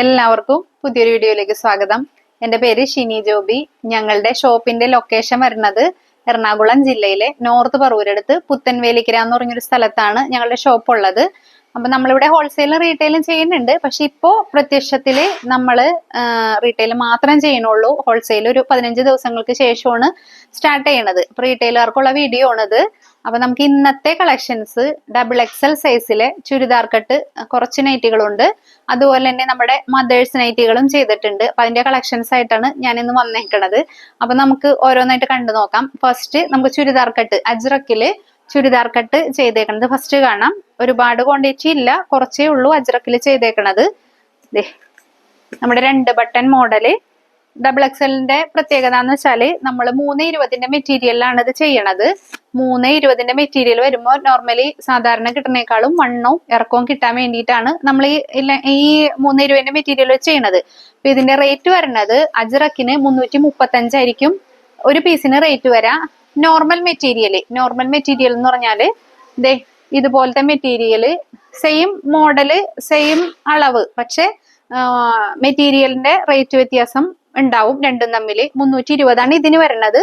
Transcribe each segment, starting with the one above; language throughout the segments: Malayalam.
എല്ലാവർക്കും പുതിയൊരു വീഡിയോയിലേക്ക് സ്വാഗതം. എന്റെ പേര് ഷിനി ജോബി. ഞങ്ങളുടെ ഷോപ്പിന്റെ ലൊക്കേഷൻ വരുന്നത് എറണാകുളം ജില്ലയിലെ നോർത്ത് പറവൂരടുത്ത് പുത്തൻവേലിക്കര എന്ന് പറഞ്ഞൊരു സ്ഥലത്താണ് ഞങ്ങളുടെ ഷോപ്പ് ഉള്ളത്. അപ്പൊ നമ്മളിവിടെ ഹോൾസെയിലും റീറ്റെയിലും ചെയ്യുന്നുണ്ട്. പക്ഷെ ഇപ്പോ പ്രത്യക്ഷത്തിൽ നമ്മൾ റീറ്റെയിൽ മാത്രം ചെയ്യണുള്ളൂ ഹോൾസെയിൽ ഒരു പതിനഞ്ച് ദിവസങ്ങൾക്ക് ശേഷമാണ് സ്റ്റാർട്ട് ചെയ്യണത്. അപ്പൊ റീറ്റെയിലുകാർക്കുള്ള വീഡിയോ ആണിത്. അപ്പൊ നമുക്ക് ഇന്നത്തെ കളക്ഷൻസ് ഡബിൾ എക്സൽ സൈസിലെ ചുരിദാർ കട്ട് കുറച്ച് നൈറ്റികളുണ്ട് അതുപോലെ തന്നെ നമ്മുടെ മദേഴ്സ് നൈറ്റികളും ചെയ്തിട്ടുണ്ട്. അപ്പൊ അതിന്റെ കളക്ഷൻസ് ആയിട്ടാണ് ഞാൻ ഇന്ന് വന്നേക്കണത്. അപ്പൊ നമുക്ക് ഓരോന്നായിട്ട് കണ്ടു നോക്കാം. ഫസ്റ്റ് നമുക്ക് ചുരിദാർ കട്ട് അജ്രക്കിൽ ചുരിദാർ കട്ട് ചെയ്തേക്കണത് ഫസ്റ്റ് കാണാം. ഒരുപാട് ക്വാണ്ടിറ്റി ഇല്ല കുറച്ചേ ഉള്ളൂ അജ്രക്കിൽ ചെയ്തേക്കണത്. നമ്മുടെ രണ്ട് ബട്ടൺ മോഡൽ ഡബിൾ എക്സലിന്റെ പ്രത്യേകത എന്ന് വെച്ചാൽ നമ്മൾ മൂന്ന് ഇരുപതിന്റെ മെറ്റീരിയലിലാണ് ഇത് ചെയ്യണത്. മൂന്ന് ഇരുപതിന്റെ മെറ്റീരിയൽ വരുമ്പോൾ നോർമലി സാധാരണ കിട്ടുന്നേക്കാളും വണ്ണവും ഇറക്കവും കിട്ടാൻ വേണ്ടിയിട്ടാണ് നമ്മൾ ഈ ഈ മൂന്ന് ഇരുപതിന്റെ മെറ്റീരിയൽ ചെയ്യണത്. അപ്പൊ ഇതിന്റെ റേറ്റ് വരുന്നത് അജ്രക്കിന് മുന്നൂറ്റി മുപ്പത്തി അഞ്ചായിരിക്കും ഒരു പീസിന് റേറ്റ് വരാ നോർമൽ മെറ്റീരിയൽ നോർമൽ മെറ്റീരിയൽ എന്ന് പറഞ്ഞാൽ ദേ ഇതുപോലത്തെ മെറ്റീരിയൽ സെയിം മോഡൽ സെയിം അളവ്. പക്ഷെ മെറ്റീരിയലിന്റെ റേറ്റ് വ്യത്യാസം ഉണ്ടാവും. രണ്ടും തമ്മിൽ മുന്നൂറ്റി ഇരുപതാണ് ഇതിന് വരുന്നത്.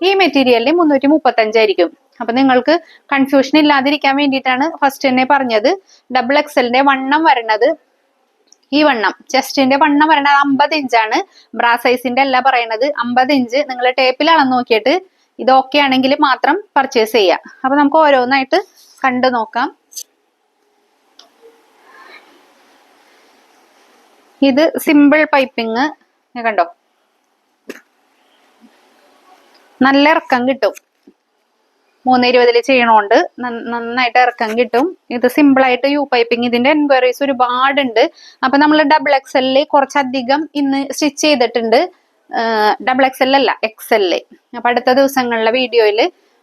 ഈ മെറ്റീരിയലിന് മുന്നൂറ്റി മുപ്പത്തി അഞ്ചായിരിക്കും അപ്പൊ നിങ്ങൾക്ക് കൺഫ്യൂഷൻ ഇല്ലാതിരിക്കാൻ വേണ്ടിയിട്ടാണ് ഫസ്റ്റ് തന്നെ പറഞ്ഞത്. ഡബിൾ എക്സലിന്റെ വണ്ണം വരണത്. ഈ വണ്ണം ചെസ്റ്റിന്റെ വണ്ണം വരണത് അമ്പത് ഇഞ്ചാണ് ബ്രാ സൈസിന്റെ അല്ല പറയണത് അമ്പത് ഇഞ്ച് നിങ്ങൾ ടേപ്പിൽ അളന്ന് നോക്കിയിട്ട് ഇത് ഓക്കെ ആണെങ്കിൽ മാത്രം പർച്ചേസ് ചെയ്യാം. അപ്പൊ നമുക്ക് ഓരോന്നായിട്ട് കണ്ടു നോക്കാം. ഇത് സിമ്പിൾ കണ്ടോ? നല്ല ഇറക്കം കിട്ടും. മൂന്ന് ഇരുപതിൽ ചെയ്യണോണ്ട് നന്നായിട്ട് ഇറക്കം കിട്ടും. ഇത് സിമ്പിൾ ആയിട്ട് യു പൈപ്പിംഗ് ഇതിന്റെ എൻക്വയറീസ് ഒരുപാടുണ്ട്. അപ്പൊ നമ്മൾ ഡബിൾ എക്സലിൽ കുറച്ചധികം ഇന്ന് സ്റ്റിച്ച് ചെയ്തിട്ടുണ്ട്. ഡബിൾ എക്സൽ അല്ല എക്സലിൽ അപ്പൊ അടുത്ത ദിവസങ്ങളിലെ വീഡിയോയിൽ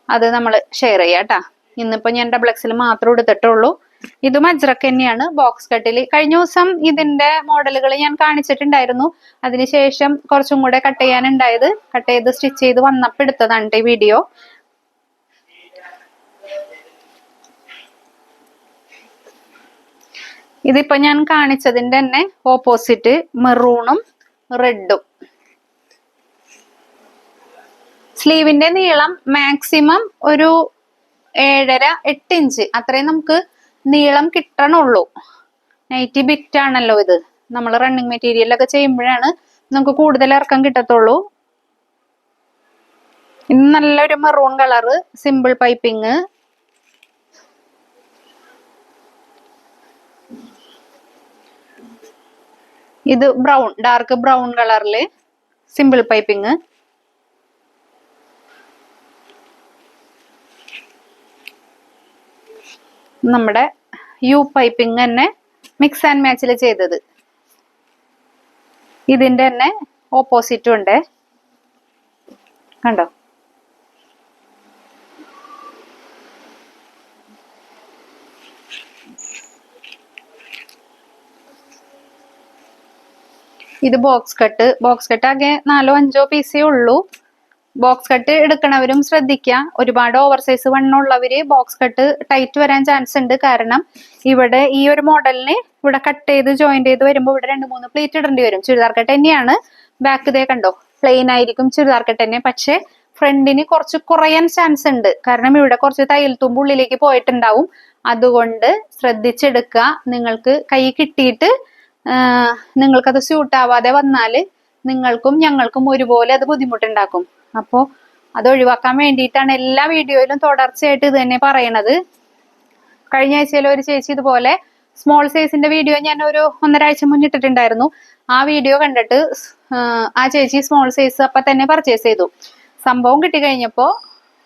അത് നമ്മൾ ഷെയർ ചെയ്യാം കേട്ടാ. ഇന്നിപ്പോ ഞാൻ ഡബിൾ എക്സൽ മാത്രം എടുത്തിട്ടുള്ളൂ. ഇതും അജ്രക്ക് തന്നെയാണ് ബോക്സ് കട്ടിൽ കഴിഞ്ഞ ദിവസം ഇതിന്റെ മോഡലുകൾ ഞാൻ കാണിച്ചിട്ടുണ്ടായിരുന്നു. അതിനുശേഷം കുറച്ചും കൂടെ കട്ട് ചെയ്യാനുണ്ടായത്. കട്ട് ചെയ്ത് സ്റ്റിച്ച് ചെയ്ത് വന്നപ്പോൾ എടുത്തതാണ് ഈ വീഡിയോ. ഇതിപ്പോ ഞാൻ കാണിച്ചതിന്റെ തന്നെ ഓപ്പോസിറ്റ് മെറൂണും റെഡും. സ്ലീവിന്റെ നീളം മാക്സിമം ഒരു ഏഴര എട്ട് ഇഞ്ച്. അത്രയും നമുക്ക് നീളം കിട്ടണുള്ളൂ. നൈറ്റി ബിറ്റ് ആണല്ലോ ഇത്. നമ്മൾ റണ്ണിങ് മെറ്റീരിയൽ ഒക്കെ ചെയ്യുമ്പോഴാണ് നമുക്ക് കൂടുതൽ ഇറക്കം കിട്ടത്തുള്ളൂ. ഇത് നല്ലൊരു മെറൂൺ കളറ് സിമ്പിൾ പൈപ്പിങ് ഇത് ബ്രൗൺ ഡാർക്ക് ബ്രൗൺ കളറിൽ സിമ്പിൾ പൈപ്പിങ് നമ്മുടെ യു പൈപ്പിംഗ് തന്നെ മിക്സ് ആൻഡ് മാച്ചിൽ ചെയ്തത്. ഇതിന്റെ തന്നെ ഓപ്പോസിറ്റും ഉണ്ട്. കണ്ടോ? ഇത് ബോക്സ് കട്ട് ബോക്സ് കട്ട് ആകെ നാലോ അഞ്ചോ പീസേ ഉള്ളൂ. ബോക്സ് കട്ട് എടുക്കണവരും ശ്രദ്ധിക്കുക ഒരുപാട് ഓവർ സൈസ് വണ്ണുള്ളവര് ബോക്സ് കട്ട് ടൈറ്റ് വരാൻ ചാൻസ് ഉണ്ട് കാരണം ഇവിടെ ഈ ഒരു മോഡലിന് ഇവിടെ കട്ട് ചെയ്ത് ജോയിന്റ് ചെയ്ത് വരുമ്പോൾ ഇവിടെ രണ്ട് മൂന്ന് പ്ലേറ്റ് ഇടേണ്ടി വരും. ചുരിദാർ കട്ട് തന്നെയാണ്. ബാക്ക് ഇതേ കണ്ടോ? പ്ലെയിൻ ആയിരിക്കും ചുരിദാർ കട്ട് തന്നെ. പക്ഷെ ഫ്രണ്ടിന് കുറച്ച് കുറയാൻ ചാൻസ് ഉണ്ട് കാരണം ഇവിടെ കുറച്ച് തയ്യൽ തുമ്പ് ഉള്ളിലേക്ക് പോയിട്ടുണ്ടാവും. അതുകൊണ്ട് ശ്രദ്ധിച്ചെടുക്കുക നിങ്ങൾക്ക് കൈ കിട്ടിയിട്ട് നിങ്ങൾക്കത് സ്യൂട്ട് ആവാതെ വന്നാൽ നിങ്ങൾക്കും ഞങ്ങൾക്കും ഒരുപോലെ അത് ബുദ്ധിമുട്ടുണ്ടാക്കും. അപ്പോ അത് ഒഴിവാക്കാൻ വേണ്ടിയിട്ടാണ് എല്ലാ വീഡിയോയിലും തുടർച്ചയായിട്ട് ഇത് തന്നെ പറയണത്. കഴിഞ്ഞ ആഴ്ചയിൽ ഒരു ചേച്ചി ഇതുപോലെ സ്മോൾ സൈസിന്റെ വീഡിയോ ഞാൻ ഒരു ഒന്നരാഴ്ച മുന്നിട്ടിട്ടുണ്ടായിരുന്നു ആ വീഡിയോ കണ്ടിട്ട് ആ ചേച്ചി സ്മോൾ സൈസ് അപ്പൊ തന്നെ പർച്ചേസ് ചെയ്തു. സംഭവം കിട്ടി കഴിഞ്ഞപ്പോ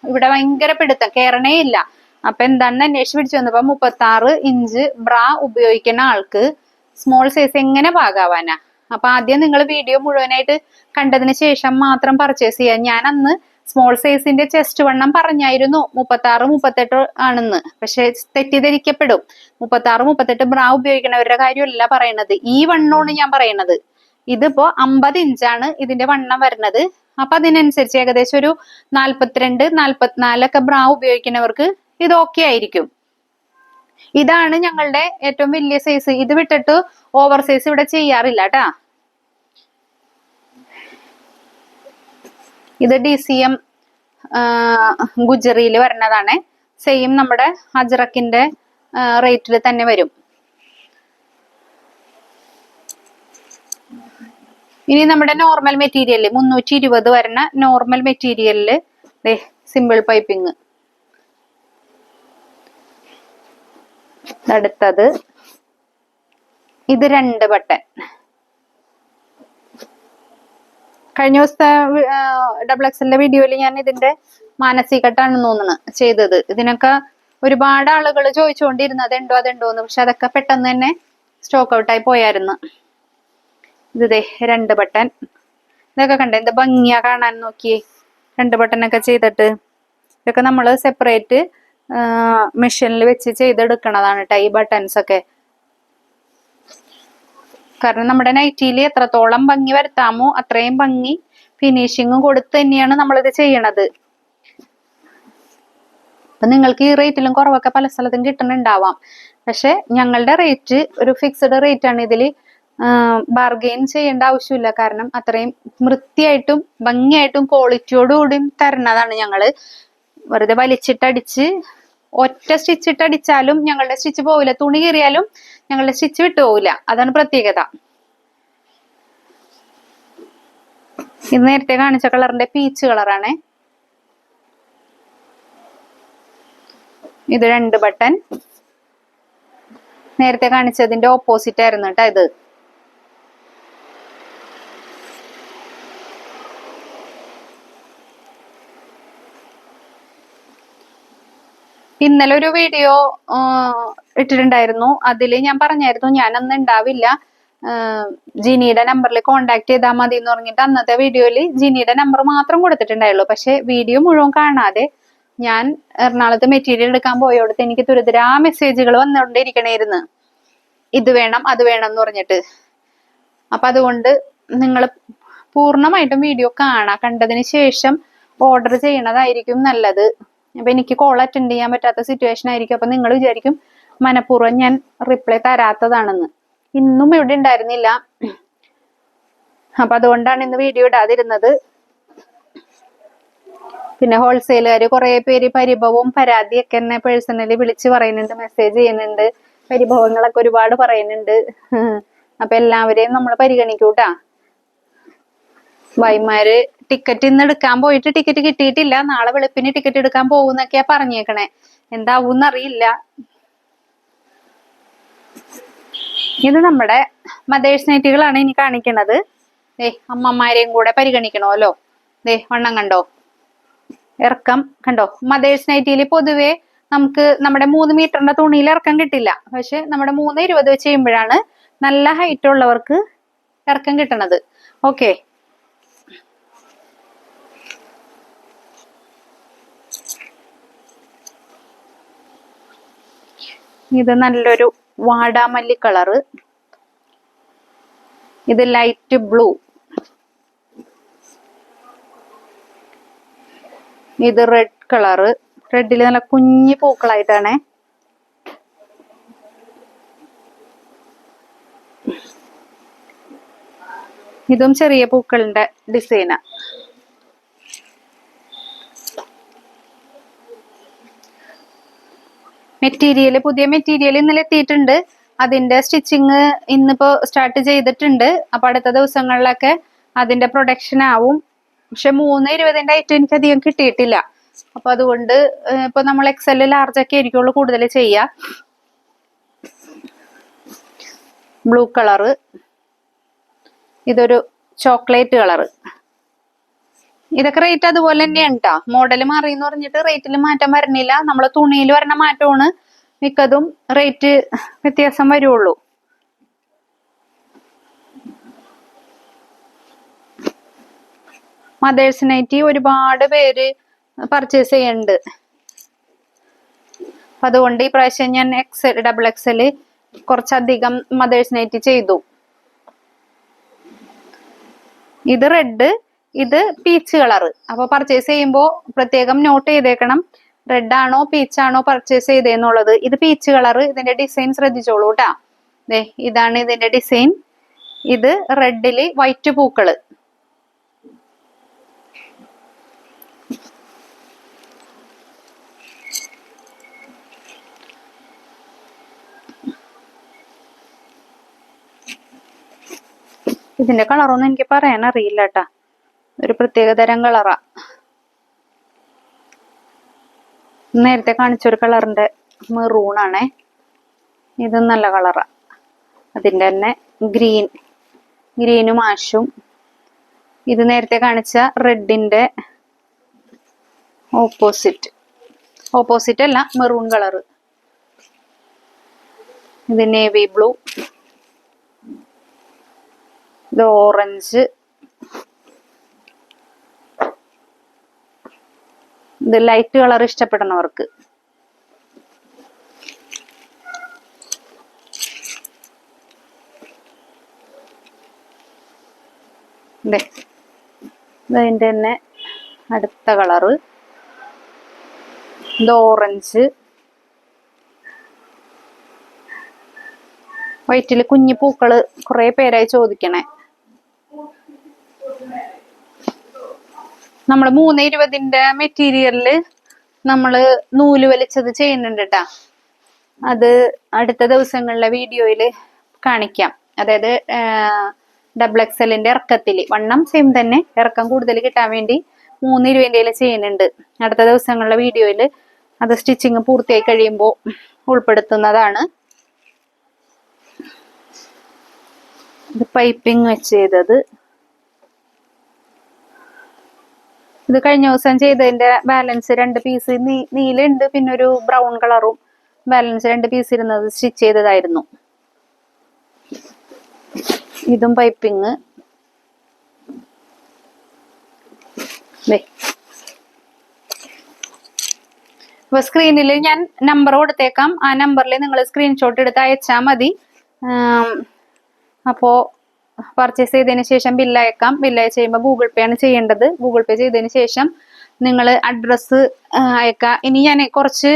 ഇവിടെ ഭയങ്കര പിടുത്തം. കേറണേ ഇല്ല. അപ്പൊ എന്താണെന്ന് അന്വേഷിച്ച് പിടിച്ചു വന്നപ്പോ മുപ്പത്തി ആറ് ഇഞ്ച് ബ്രാ ഉപയോഗിക്കുന്ന ആൾക്ക് സ്മോൾ സൈസ് എങ്ങനെ പാകാവാനാ? അപ്പൊ ആദ്യം നിങ്ങൾ വീഡിയോ മുഴുവനായിട്ട് കണ്ടതിന് ശേഷം മാത്രം പർച്ചേസ് ചെയ്യാം. ഞാൻ അന്ന് സ്മോൾ സൈസിന്റെ ചെസ്റ്റ് വണ്ണം പറഞ്ഞായിരുന്നു. മുപ്പത്തി ആറ് മുപ്പത്തെട്ട് ആണെന്ന്. പക്ഷെ തെറ്റിദ്ധരിക്കപ്പെടും. മുപ്പത്തി ആറ് മുപ്പത്തെട്ട് ബ്രാ ഉപയോഗിക്കണവരുടെ കാര്യമല്ല പറയണത്. ഈ വണ്ണമാണ് ഞാൻ പറയണത്. ഇതിപ്പോ അമ്പത് ഇഞ്ചാണ് ഇതിന്റെ വണ്ണം വരുന്നത്. അപ്പൊ അതിനനുസരിച്ച് ഏകദേശം ഒരു നാല്പത്തിരണ്ട് നാല്പത്തിനാലൊക്കെ ബ്രാ ഉപയോഗിക്കുന്നവർക്ക് ഇത് ഓക്കെ ആയിരിക്കും. ഇതാണ് ഞങ്ങളുടെ ഏറ്റവും വലിയ സൈസ് ഇത് വിട്ടിട്ട് ഓവർ സൈസ് ഇവിടെ ചെയ്യാറില്ല കേട്ടാ ഇത് ഡി സി എം ഗുജറിയിൽ വരുന്നതാണ്. സെയിം നമ്മുടെ അജ്രക്കിന്റെ റേറ്റിൽ തന്നെ വരും. ഇനി നമ്മുടെ നോർമൽ മെറ്റീരിയലിൽ മുന്നൂറ്റി ഇരുപത് വരുന്ന നോർമൽ മെറ്റീരിയലിൽ സിമ്പിൾ പൈപ്പിംഗ് അടുത്തത് ഇത് രണ്ട് ബട്ടൺ. കഴിഞ്ഞ ദിവസത്തെ ഡബിൾ എക്സലിന്റെ വീഡിയോയിൽ ഞാൻ ഇതിന്റെ മാനസികട്ടാണ് തോന്നുന്നത് ചെയ്തത്. ഇതിനൊക്കെ ഒരുപാട് ആളുകൾ ചോദിച്ചുകൊണ്ടിരുന്നത് അതുണ്ടോ അതുണ്ടോ എന്ന്. പക്ഷെ അതൊക്കെ പെട്ടെന്ന് തന്നെ സ്റ്റോക്ക് ഔട്ടായി പോയായിരുന്നു. ഇത് രണ്ട് ബട്ടൺ. ഇതൊക്കെ കണ്ടേ എന്താ ഭംഗിയാ കാണാൻ നോക്കിയേ. രണ്ട് ബട്ടണൊക്കെ ചെയ്തിട്ട് ഇതൊക്കെ നമ്മൾ സെപ്പറേറ്റ് മെഷീനിൽ വെച്ച് ചെയ്തെടുക്കണതാണ് കേട്ടോ ഈ ബട്ടൺസ് ഒക്കെ. കാരണം നമ്മുടെ നൈറ്റിയിൽ എത്രത്തോളം ഭംഗി വരുത്താമോ അത്രയും ഭംഗി ഫിനിഷിങ്ങും കൊടുത്ത് തന്നെയാണ് നമ്മളിത് ചെയ്യണത്. അപ്പൊ നിങ്ങൾക്ക് ഈ റേറ്റിലും കുറവൊക്കെ പല സ്ഥലത്തും കിട്ടുന്നുണ്ടാവാം. പക്ഷെ ഞങ്ങളുടെ റേറ്റ് ഒരു ഫിക്സ്ഡ് റേറ്റ് ആണ് ഇതിൽ ബാർഗെയിൻ ചെയ്യേണ്ട ആവശ്യമില്ല. കാരണം അത്രയും വൃത്തിയായിട്ടും ഭംഗിയായിട്ടും ക്വാളിറ്റിയോടുകൂടിയും തരണതാണ് ഞങ്ങൾ. വെറുതെ വലിച്ചിട്ടടിച്ച് ഒറ്റ സ്റ്റിച്ച് ഇട്ടടിച്ചാലും ഞങ്ങളുടെ സ്റ്റിച്ച് പോവില്ല. തുണി കീറിയാലും ഞങ്ങളുടെ സ്റ്റിച്ച് വിട്ടു പോവില്ല. അതാണ് പ്രത്യേകത. ഇത് നേരത്തെ കാണിച്ച കളറിന്റെ പീച്ച് കളറാണ് ഇത് രണ്ട് ബട്ടൺ നേരത്തെ കാണിച്ചതിന്റെ ഓപ്പോസിറ്റ് ആയിരുന്നു കേട്ടോ ഇത്. ഇന്നലെ ഒരു വീഡിയോ ഇട്ടിട്ടുണ്ടായിരുന്നു. അതിൽ ഞാൻ പറഞ്ഞായിരുന്നു ഞാൻ അന്ന് ഉണ്ടാവില്ല ജിനിയുടെ നമ്പറിൽ കോണ്ടാക്ട് ചെയ്താൽ മതി എന്ന് പറഞ്ഞിട്ട് അന്നത്തെ വീഡിയോയിൽ ജിനിയുടെ നമ്പർ മാത്രം കൊടുത്തിട്ടുണ്ടായുള്ളൂ. പക്ഷെ വീഡിയോ മുഴുവൻ കാണാതെ ഞാൻ എറണാകുളത്ത് മെറ്റീരിയൽ എടുക്കാൻ പോയോടത്ത് എനിക്ക് തുരിതരാ മെസ്സേജുകൾ വന്നുകൊണ്ടിരിക്കണേരുന്നു ഇത് വേണം അത് വേണം എന്ന് പറഞ്ഞിട്ട്. അപ്പൊ അതുകൊണ്ട് നിങ്ങൾ പൂർണമായിട്ടും വീഡിയോ കാണാം. കണ്ടതിന് ശേഷം ഓർഡർ ചെയ്യണതായിരിക്കും നല്ലത്. അപ്പൊ എനിക്ക് കോൾ അറ്റൻഡ് ചെയ്യാൻ പറ്റാത്ത സിറ്റുവേഷൻ ആയിരിക്കും. അപ്പൊ നിങ്ങൾ വിചാരിക്കും മനഃപൂർവം ഞാൻ റിപ്ലൈ തരാത്തതാണെന്ന്. ഇന്നും ഇവിടെ ഉണ്ടായിരുന്നില്ല. അപ്പൊ അതുകൊണ്ടാണ് ഇന്ന് വീഡിയോ ഇടാതിരുന്നത്. പിന്നെ ഹോൾസെയിലുകാർ കുറെ പേര് പരിഭവവും പരാതിയൊക്കെ എന്നെ പേഴ്സണലി വിളിച്ച് പറയുന്നുണ്ട് മെസ്സേജ് ചെയ്യുന്നുണ്ട് പരിഭവങ്ങളൊക്കെ ഒരുപാട് പറയുന്നുണ്ട്. അപ്പൊ എല്ലാവരെയും നമ്മൾ പരിഗണിക്കൂട്ടാ. വൈമാര് ടിക്കറ്റ് ഇന്ന് എടുക്കാൻ പോയിട്ട് ടിക്കറ്റ് കിട്ടിയിട്ടില്ല. നാളെ വെളുപ്പിന് ടിക്കറ്റ് എടുക്കാൻ പോകുന്നൊക്കെയാ പറഞ്ഞേക്കണേ. എന്താവൂന്ന് അറിയില്ല ഇത് നമ്മുടെ മദേഴ്സ് നൈറ്റുകളാണ് ഇനി കാണിക്കണത്. ദേ അമ്മമാരെയും കൂടെ പരിഗണിക്കണമല്ലോ. ദേ വണ്ണം കണ്ടോ? ഇറക്കം കണ്ടോ? മദേഴ്സ് നൈറ്റിയിൽ പൊതുവേ നമുക്ക് നമ്മുടെ മൂന്ന് മീറ്ററിന്റെ തുണിയിൽ ഇറക്കം കിട്ടില്ല. പക്ഷെ നമ്മുടെ മൂന്ന് ഇരുപത് വെച്ച് ചെയ്യുമ്പോഴാണ് നല്ല ഹൈറ്റ് ഉള്ളവർക്ക് ഇറക്കം കിട്ടണത്. ഓക്കെ ഇത് നല്ലൊരു വാടാമല്ലി കളറ്. ഇത് ലൈറ്റ് ബ്ലൂ ഇത് റെഡ് കളറ്. റെഡിൽ നല്ല കുഞ്ഞു പൂക്കളായിട്ടാണ്. ഇതും ചെറിയ പൂക്കളുടെ ഡിസൈനാ മെറ്റീരിയൽ പുതിയ മെറ്റീരിയൽ ഇന്നലെ എത്തിയിട്ടുണ്ട്. അതിന്റെ സ്റ്റിച്ചിങ് ഇന്നിപ്പോ സ്റ്റാർട്ട് ചെയ്തിട്ടുണ്ട്. അപ്പൊ അടുത്ത ദിവസങ്ങളിലൊക്കെ അതിന്റെ പ്രൊഡക്ഷൻ ആവും. പക്ഷെ മൂന്ന് ഇരുപതിന്റെ ഐറ്റം എനിക്ക് അധികം കിട്ടിയിട്ടില്ല. അപ്പൊ അതുകൊണ്ട് ഇപ്പൊ നമ്മൾ എക്സൽ ലാർജ് ഒക്കെ ആയിരിക്കുള്ളൂ കൂടുതൽ ചെയ്യുക ബ്ലൂ കളറ് ഇതൊരു ചോക്ലേറ്റ് കളറ് ഇതൊക്കെ റേറ്റ് അതുപോലെ തന്നെയാണ് കേട്ടോ മോഡൽ മാറി എന്ന് പറഞ്ഞിട്ട് റേറ്റിൽ മാറ്റം വരണില്ല. നമ്മളെ തുണിയിൽ വരണ മാറ്റമാണ് മിക്കതും റേറ്റ് വ്യത്യാസം വരുള്ളൂ. മദേഴ്സ് നൈറ്റി ഒരുപാട് പേര് പർച്ചേസ് ചെയ്യുന്നുണ്ട് അതുകൊണ്ട് ഈ പ്രാവശ്യം ഞാൻ എക്സ് ഡബിൾ എക്സൽ കുറച്ചധികം മദേഴ്സ് നൈറ്റി ചെയ്തു. ഇത് റെഡ് ഇത് പീച്ച് കളർ അപ്പൊ പർച്ചേസ് ചെയ്യുമ്പോൾ പ്രത്യേകം നോട്ട് ചെയ്തേക്കണം. റെഡ് ആണോ പീച്ച് ആണോ പർച്ചേസ് ചെയ്തേന്നുള്ളത്. ഇത് പീച്ച് കളർ ഇതിന്റെ ഡിസൈൻ ശ്രദ്ധിച്ചോളൂ കേട്ടാ ദേ ഇതാണ് ഇതിന്റെ ഡിസൈൻ ഇത് റെഡിൽ വൈറ്റ് പൂക്കൾ. ഇതിന്റെ കളറൊന്നും എനിക്ക് പറയാൻ അറിയില്ല കേട്ടാ ഒരു പ്രത്യേക തരം കളറാ നേരത്തെ കാണിച്ചൊരു കളറിന്റെ മെറൂൺ ആണേ. ഇത് നല്ല കളറ അതിന്റെ തന്നെ ഗ്രീൻ ഗ്രീനും ആഷും ഇത് നേരത്തെ കാണിച്ച റെഡിന്റെ ഓപ്പോസിറ്റ് ഓപ്പോസിറ്റ് അല്ല മെറൂൺ കളറ് ഇത് നേവി ബ്ലൂ ഇത് ഓറഞ്ച് ഇത് ലൈറ്റ് കളർ ഇഷ്ടപ്പെടുന്നവർക്ക്. ദേ, ഇത് അതിന്റെ തന്നെ അടുത്ത കളറ് ഇത് ഓറഞ്ച് വയറ്റിൽ കുഞ്ഞു പൂക്കൾ കുറേ പേരായി ചോദിക്കണേ. നമ്മൾ മൂന്ന് ഇരുപതിന്റെ മെറ്റീരിയലിൽ നമ്മൾ നൂൽ വലിച്ചത് ചെയ്യുന്നുണ്ട് കേട്ടാ അത് അടുത്ത ദിവസങ്ങളിലെ വീഡിയോയിൽ കാണിക്കാം. അതായത് ഡബിൾ എക്സലിന്റെ ഇറക്കത്തിൽ വണ്ണം സെയിം തന്നെ. ഇറക്കം കൂടുതൽ കിട്ടാൻ വേണ്ടി മൂന്ന് ഇരുപതിന്റെ ചെയ്യുന്നുണ്ട്. അടുത്ത ദിവസങ്ങളിലെ വീഡിയോയിൽ അത് സ്റ്റിച്ചിങ് പൂർത്തിയായി കഴിയുമ്പോൾ ഉൾപ്പെടുത്തുന്നതാണ്. പൈപ്പിംഗ് വെച്ച് ചെയ്തത് ഇത് കഴിഞ്ഞ ദിവസം ചെയ്തതിന്റെ ബാലൻസ് രണ്ട് പീസ് നീലുണ്ട് പിന്നെ ഒരു ബ്രൗൺ കളറും ബാലൻസ് രണ്ട് പീസ് ഇരുന്നത് സ്റ്റിച്ച് ചെയ്തതായിരുന്നു. ഇതും പൈപ്പിങ് അപ്പൊ സ്ക്രീനിൽ ഞാൻ നമ്പർ കൊടുത്തേക്കാം. ആ നമ്പറിൽ നിങ്ങൾ സ്ക്രീൻഷോട്ട് എടുത്ത് അയച്ചാൽ മതി. അപ്പോ പർച്ചേസ് ചെയ്തതിന് ശേഷം ബില്ലയക്കാം ബില്ല് അയച്ച് കഴിയുമ്പോൾ ഗൂഗിൾ പേ ആണ് ചെയ്യേണ്ടത്. ഗൂഗിൾ പേ ചെയ്തതിന് ശേഷം നിങ്ങൾ അഡ്രസ്സ് അയക്കാം. ഇനി ഞാൻ കുറച്ച്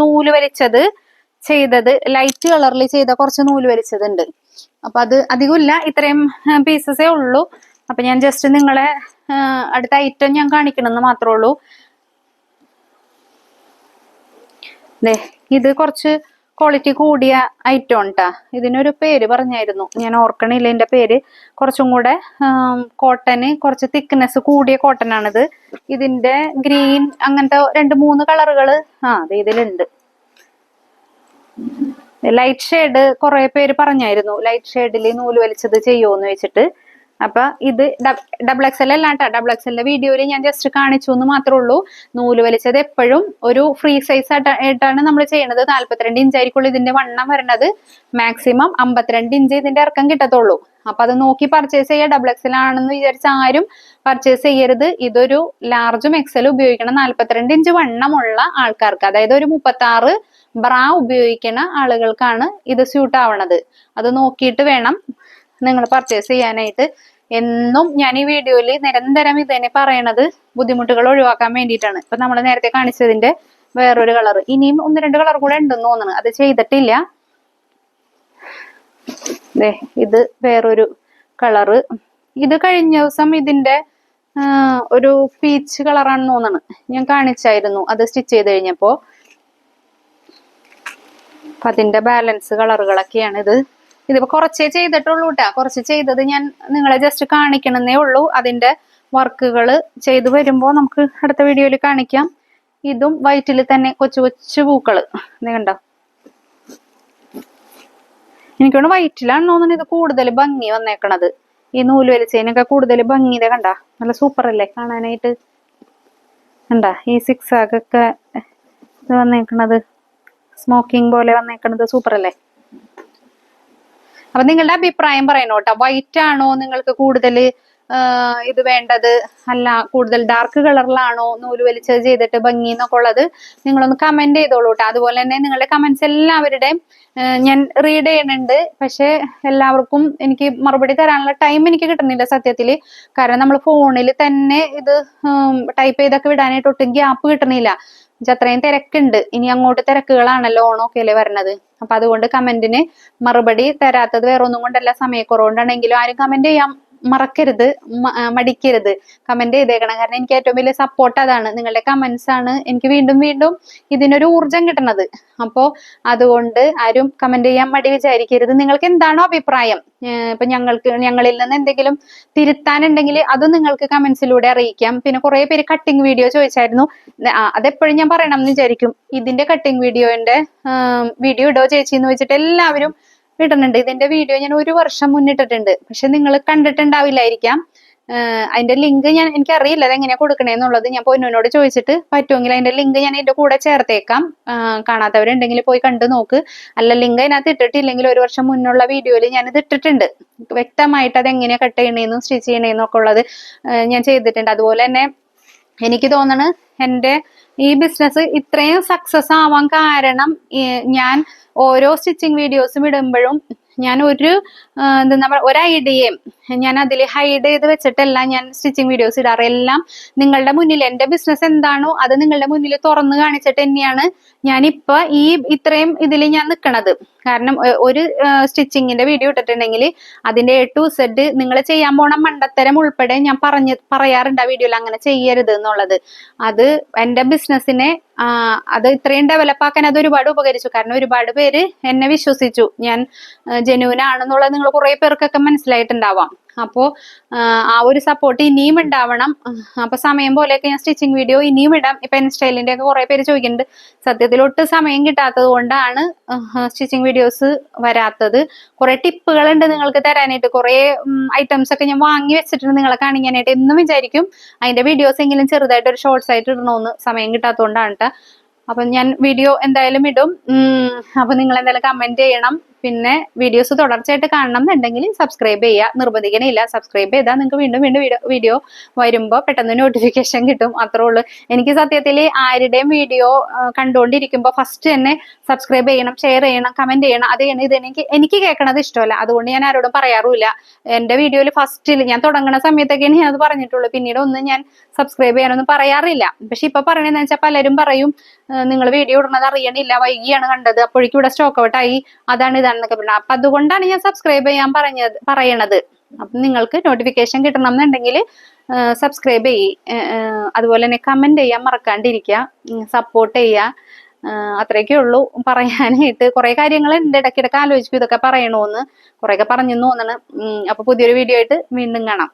നൂൽ വലിച്ചത് ചെയ്തത് ലൈറ്റ് കളറിൽ ചെയ്ത കുറച്ച് നൂൽ വലിച്ചതുണ്ട്. അപ്പൊ അത് അധികമില്ല ഇത്രയും പീസസേ ഉള്ളൂ. അപ്പൊ ഞാൻ ജസ്റ്റ് നിങ്ങളെ അടുത്ത ഐറ്റം ഞാൻ കാണിക്കണമെന്ന് മാത്രമേ ഉള്ളൂ. ഇത് കുറച്ച് ക്വാളിറ്റി കൂടിയ ഐറ്റം ഉണ്ടാ ഇതിനൊരു പേര് പറഞ്ഞായിരുന്നു. ഞാൻ ഓർക്കണില്ല ഇതിന്റെ പേര്. കുറച്ചും കൂടെ കോട്ടന് കുറച്ച് തിക്നെസ് കൂടിയ കോട്ടൺ ആണിത്. ഇതിന്റെ ഗ്രീൻ അങ്ങനത്തെ രണ്ട് മൂന്ന് കളറുകൾ ആ അത് ഇതിലുണ്ട്. ലൈറ്റ് ഷെയ്ഡ് കുറെ പേര് പറഞ്ഞായിരുന്നു. ലൈറ്റ് ഷെയ്ഡിൽ നൂൽ വലിച്ചത് ചെയ്യുമോന്ന് വെച്ചിട്ട്. അപ്പൊ ഇത് ഡബിൾ എക്സ് എൽ അല്ലാട്ടോ ഡബിൾ എക്സ് എല്ലിന്റെ വീഡിയോയിൽ ഞാൻ ജസ്റ്റ് കാണിച്ചു എന്ന് മാത്രമേ ഉള്ളൂ. നൂൽ വലിച്ചത് എപ്പോഴും ഒരു ഫ്രീ സൈസ് ആയിട്ടാണ് നമ്മൾ ചെയ്യുന്നത് നാല്പത്തിരണ്ട് ഇഞ്ച് ആയിരിക്കുള്ളൂ ഇതിന്റെ വണ്ണം വരുന്നത് മാക്സിമം അമ്പത്തിരണ്ട് ഇഞ്ച് ഇതിന്റെ ഇറക്കം കിട്ടത്തുള്ളൂ. അപ്പൊ അത് നോക്കി പർച്ചേസ് ചെയ്യുക. ഡബിൾ എക്സൽ ആണെന്ന് വിചാരിച്ച ആരും പർച്ചേസ് ചെയ്യരുത്. ഇതൊരു ലാർജും എക്സൽ ഉപയോഗിക്കണം. നാല്പത്തിരണ്ട് ഇഞ്ച് വണ്ണമുള്ള ആൾക്കാർക്ക് അതായത് ഒരു മുപ്പത്തി ആറ് ബ്രാ ഉപയോഗിക്കുന്ന ആളുകൾക്കാണ് ഇത് സ്യൂട്ട് ആവണത്. അത് നോക്കിയിട്ട് വേണം നിങ്ങൾ പർച്ചേസ് ചെയ്യാനായിട്ട്. എന്നും ഞാൻ ഈ വീഡിയോയിൽ നിരന്തരം ഇത് തന്നെ പറയണത് ബുദ്ധിമുട്ടുകൾ ഒഴിവാക്കാൻ വേണ്ടിയിട്ടാണ്. ഇപ്പൊ നമ്മൾ നേരത്തെ കാണിച്ചതിന്റെ വേറൊരു കളർ ഇനിയും ഒന്ന് രണ്ട് കളർ കൂടെ ഉണ്ടെന്ന് തോന്നുന്നു അത് ചെയ്തിട്ടില്ല. ഇത് വേറൊരു കളറ് ഇത് കഴിഞ്ഞ ദിവസം ഇതിന്റെ ഒരു പീച്ച് കളറാണെന്ന് തോന്നുന്നു ഞാൻ കാണിച്ചായിരുന്നു. അത് സ്റ്റിച്ച് ചെയ്ത് കഴിഞ്ഞപ്പോ. അതിന്റെ ബാലൻസ് കളറുകളൊക്കെയാണ് ഇത്. ഇതിപ്പോ കുറച്ചേ ചെയ്തിട്ടുള്ളൂ കേട്ടാ കുറച്ച് ചെയ്തത് ഞാൻ നിങ്ങളെ ജസ്റ്റ് കാണിക്കണമെന്നേ ഉള്ളൂ. അതിന്റെ വർക്കുകൾ ചെയ്തു വരുമ്പോൾ നമുക്ക് അടുത്ത വീഡിയോയിൽ കാണിക്കാം. ഇതും വൈറ്റിൽ തന്നെ കൊച്ചു കൊച്ചു പൂക്കൾ. ഇത് കണ്ടോ? എനിക്ക് തോന്നുന്നു വൈറ്റിലാണ് തോന്നുന്നത് ഇത് കൂടുതൽ ഭംഗി വന്നേക്കണത്. ഈ നൂൽ വലിച്ചതിനൊക്കെ കൂടുതൽ ഭംഗി. ഇതേ കണ്ട? നല്ല സൂപ്പർ അല്ലേ കാണാനായിട്ട്? കണ്ട? ഈ സിക്സ് ആകൊക്കെ ഇത് വന്നേക്കണത്. സ്മോക്കിംഗ് പോലെ വന്നേക്കണത് സൂപ്പർ അല്ലേ? അപ്പൊ നിങ്ങളുടെ അഭിപ്രായം പറയണോട്ടോ വൈറ്റ് ആണോ നിങ്ങൾക്ക് കൂടുതൽ ഇത് വേണ്ടത്? അല്ല കൂടുതൽ ഡാർക്ക് കളറിലാണോ നൂൽ വലിച്ചത് ചെയ്തിട്ട് ഭംഗി എന്നൊക്കെ ഉള്ളത് നിങ്ങളൊന്ന് കമന്റ് ചെയ്തോളൂ കേട്ടോ അതുപോലെ തന്നെ നിങ്ങളുടെ കമന്റ്സ് എല്ലാവരുടെയും ഞാൻ റീഡ് ചെയ്യുന്നുണ്ട് പക്ഷെ എല്ലാവർക്കും എനിക്ക് മറുപടി തരാനുള്ള ടൈം എനിക്ക് കിട്ടുന്നില്ല സത്യത്തിൽ. കാരണം നമ്മൾ ഫോണിൽ തന്നെ ഇത് ടൈപ്പ് ചെയ്തൊക്കെ വിടാനായിട്ട് ഒട്ടും ഗ്യാപ്പ് കിട്ടുന്നില്ല അത്രയും തിരക്കുണ്ട്. ഇനി അങ്ങോട്ട് തിരക്കുകളാണല്ലോ ഓണമൊക്കെ അല്ലേ വരണത്. അപ്പൊ അതുകൊണ്ട് കമന്റിന് മറുപടി തരാത്തത് വേറെ ഒന്നും കൊണ്ടല്ല സമയക്കുറവുകൊണ്ടാണെങ്കിലും ആരും കമന്റ് ചെയ്യാൻ മറക്കരുത് മടിക്കരുത്. കമന്റ് ചെയ്തേക്കണം. കാരണം എനിക്ക് ഏറ്റവും വലിയ സപ്പോർട്ട് അതാണ്. നിങ്ങളുടെ കമന്റ്സ് ആണ് എനിക്ക് വീണ്ടും വീണ്ടും ഇതിനൊരു ഊർജം കിട്ടണത് അപ്പോ അതുകൊണ്ട് ആരും കമന്റ് ചെയ്യാൻ മടി വിചാരിക്കരുത്. നിങ്ങൾക്ക് എന്താണോ അഭിപ്രായം? ഇപ്പൊ ഞങ്ങൾക്ക് ഞങ്ങളിൽ നിന്ന് എന്തെങ്കിലും തിരുത്താനുണ്ടെങ്കിൽ അത് നിങ്ങൾക്ക് കമന്റ്സിലൂടെ അറിയിക്കാം. പിന്നെ കുറെ പേര് കട്ടിംഗ് വീഡിയോ ചോദിച്ചായിരുന്നു. അതെപ്പോഴും ഞാൻ പറയണം എന്ന് വിചാരിക്കും. ഇതിന്റെ കട്ടിംഗ് വീഡിയോന്റെ വീഡിയോ ഇടോ ചേച്ചി എന്ന് വെച്ചിട്ട് എല്ലാവരും ഇടുന്നുണ്ട്. ഇതിന്റെ വീഡിയോ ഞാൻ ഒരു വർഷം മുന്നിട്ടിട്ടുണ്ട് പക്ഷെ നിങ്ങൾ കണ്ടിട്ടുണ്ടാവില്ലായിരിക്കാം. അതിന്റെ ലിങ്ക് ഞാൻ എനിക്ക് അറിയില്ല അത് അതെങ്ങനെയാ കൊടുക്കണേന്നുള്ളത്. ഞാൻ പൊന്നുവിനോട് ചോദിച്ചിട്ട് പറ്റുമെങ്കിൽ അതിന്റെ ലിങ്ക് ഞാൻ എന്റെ കൂടെ ചേർത്തേക്കാം. കാണാത്തവരുണ്ടെങ്കിൽ പോയി കണ്ടു നോക്ക്. അല്ല ലിങ്ക് അതിനകത്ത് ഇട്ടിട്ടില്ലെങ്കിൽ ഒരു വർഷം മുന്നുള്ള വീഡിയോയിൽ ഞാൻ ഇത് ഇട്ടിട്ടുണ്ട്. വ്യക്തമായിട്ട് അത് എങ്ങനെയാ കട്ട് ചെയ്യണേന്നും സ്റ്റിച്ച് ചെയ്യണേന്നും ഒക്കെ ഉള്ളത് ഞാൻ ചെയ്തിട്ടുണ്ട്. അതുപോലെ തന്നെ എനിക്ക് തോന്നണ് എന്റെ ഈ ബിസിനസ് ഇത്രയും സക്സസ് ആവാൻ കാരണം ഞാൻ ഓരോ സ്റ്റിച്ചിങ് വീഡിയോസും ഇടുമ്പോഴും ഞാൻ ഒരു എന്താ നമ്മൾ ഒരു ഐഡിയയും ഞാൻ അതിൽ ഹൈഡ് ചെയ്ത് വെച്ചിട്ടല്ല ഞാൻ സ്റ്റിച്ചിങ് വീഡിയോസ് ഇടാറ്. എല്ലാം നിങ്ങളുടെ മുന്നിൽ എന്റെ ബിസിനസ് എന്താണോ അത് നിങ്ങളുടെ മുന്നിൽ തുറന്നു കാണിച്ചിട്ട് തന്നെയാണ് ഞാനിപ്പോ ഈ ഇത്രയും ഇതിൽ ഞാൻ നിൽക്കണത് കാരണം ഒരു സ്റ്റിച്ചിങ്ങിന്റെ വീഡിയോ ഇട്ടിട്ടുണ്ടെങ്കിൽ അതിന്റെ എ ടു സെഡ് നിങ്ങൾ ചെയ്യാൻ പോണ മണ്ടത്തരം ഉൾപ്പെടെ ഞാൻ പറഞ്ഞ് പറയാറുണ്ട് ആ വീഡിയോയിൽ അങ്ങനെ ചെയ്യരുത് എന്നുള്ളത്. അത് എന്റെ ബിസിനസ്സിനെ അത് ഇത്രയും ഡെവലപ്പാക്കാൻ അത് ഒരുപാട് ഉപകരിച്ചു. കാരണം ഒരുപാട് പേര് എന്നെ വിശ്വസിച്ചു. ഞാൻ ജനുവിനാണെന്നുള്ളത് നിങ്ങൾ കുറെ പേർക്കൊക്കെ മനസ്സിലായിട്ടുണ്ടാവാം. അപ്പോ ആ, ഒരു സപ്പോർട്ട് ഇനിയും ഉണ്ടാവണം. അപ്പൊ സമയം പോലെയൊക്കെ ഞാൻ സ്റ്റിച്ചിങ് വീഡിയോ ഇനിയും ഇടാം. ഇപ്പൊ സ്റ്റൈലിന്റെ ഒക്കെ കുറെ പേര് ചോദിക്കുന്നുണ്ട്. സത്യത്തിൽ ഒട്ടും സമയം കിട്ടാത്തത് കൊണ്ടാണ് സ്റ്റിച്ചിങ് വീഡിയോസ് വരാത്തത്. കുറെ ടിപ്പുകളുണ്ട് നിങ്ങൾക്ക് തരാനായിട്ട്. കുറെ ഐറ്റംസ് ഒക്കെ ഞാൻ വാങ്ങി വെച്ചിട്ടുണ്ട് നിങ്ങളെ കാണിക്കാനായിട്ട്. എന്നും വിചാരിക്കും അതിന്റെ വീഡിയോസ് എങ്കിലും ചെറുതായിട്ട് ഒരു ഷോർട്സ് ആയിട്ട് ഇടണമെന്ന് സമയം കിട്ടാത്തതുകൊണ്ടാണ് കേട്ടോ അപ്പൊ ഞാൻ വീഡിയോ എന്തായാലും ഇടും. അപ്പൊ നിങ്ങൾ എന്തായാലും കമന്റ് ചെയ്യണം. പിന്നെ വീഡിയോസ് തുടർച്ചയായിട്ട് കാണണം എന്നുണ്ടെങ്കിൽ സബ്സ്ക്രൈബ് ചെയ്യുക. നിർബന്ധിക്കണില്ല. സബ്സ്ക്രൈബ് ചെയ്താൽ നിങ്ങൾക്ക് വീണ്ടും വീണ്ടും വീഡിയോ വരുമ്പോൾ പെട്ടെന്ന് നോട്ടിഫിക്കേഷൻ കിട്ടും. അത്രേ ഉള്ളൂ. എനിക്ക് സത്യത്തിൽ ആരുടെയും വീഡിയോ കണ്ടുകൊണ്ടിരിക്കുമ്പോൾ ഫസ്റ്റ് തന്നെ സബ്സ്ക്രൈബ് ചെയ്യണം ഷെയർ ചെയ്യണം കമന്റ് ചെയ്യണം. അത് ഇത് എനിക്ക് എനിക്ക് കേൾക്കണത് ഇഷ്ടമല്ല. അതുകൊണ്ട് ഞാൻ ആരോടും പറയാറുമില്ല. എന്റെ വീഡിയോയിൽ ഫസ്റ്റിൽ ഞാൻ തുടങ്ങുന്ന സമയത്തൊക്കെയാണ് ഞാൻ അത് പറഞ്ഞിട്ടുള്ളൂ. പിന്നീട് ഒന്നും ഞാൻ സബ്സ്ക്രൈബ് ചെയ്യാനൊന്നും പറയാറില്ല. പക്ഷെ ഇപ്പൊ പറയണെന്ന് വെച്ചാൽ പലരും പറയും നിങ്ങൾ വീഡിയോ ഇടുന്നത് അറിയണില്ല വൈകിയാണ് കണ്ടത്. അപ്പോഴേക്കും ഇവിടെ സ്റ്റോക്ക് ഔട്ടായി അതാണ് അതാണ് ഇതാണെന്നൊക്കെ പറഞ്ഞു. അപ്പൊ അതുകൊണ്ടാണ് ഞാൻ സബ്സ്ക്രൈബ് ചെയ്യാൻ പറഞ്ഞത് പറയണത്. അപ്പം നിങ്ങൾക്ക് നോട്ടിഫിക്കേഷൻ കിട്ടണം എന്നുണ്ടെങ്കിൽ സബ്സ്ക്രൈബ് ചെയ്യ്. അതുപോലെ തന്നെ കമന്റ് ചെയ്യാൻ മറക്കാണ്ടിരിക്കുക. സപ്പോർട്ട് ചെയ്യുക. അത്രയൊക്കെ ഉള്ളൂ. പറയാനായിട്ട് കുറെ കാര്യങ്ങൾ ഉണ്ട് ഇടയ്ക്കിടയ്ക്ക് ആലോചിക്കും ഇതൊക്കെ പറയണോന്ന്. കുറെയൊക്കെ പറഞ്ഞു തോന്നണം. അപ്പൊ പുതിയൊരു വീഡിയോ ആയിട്ട് വീണ്ടും കാണാം.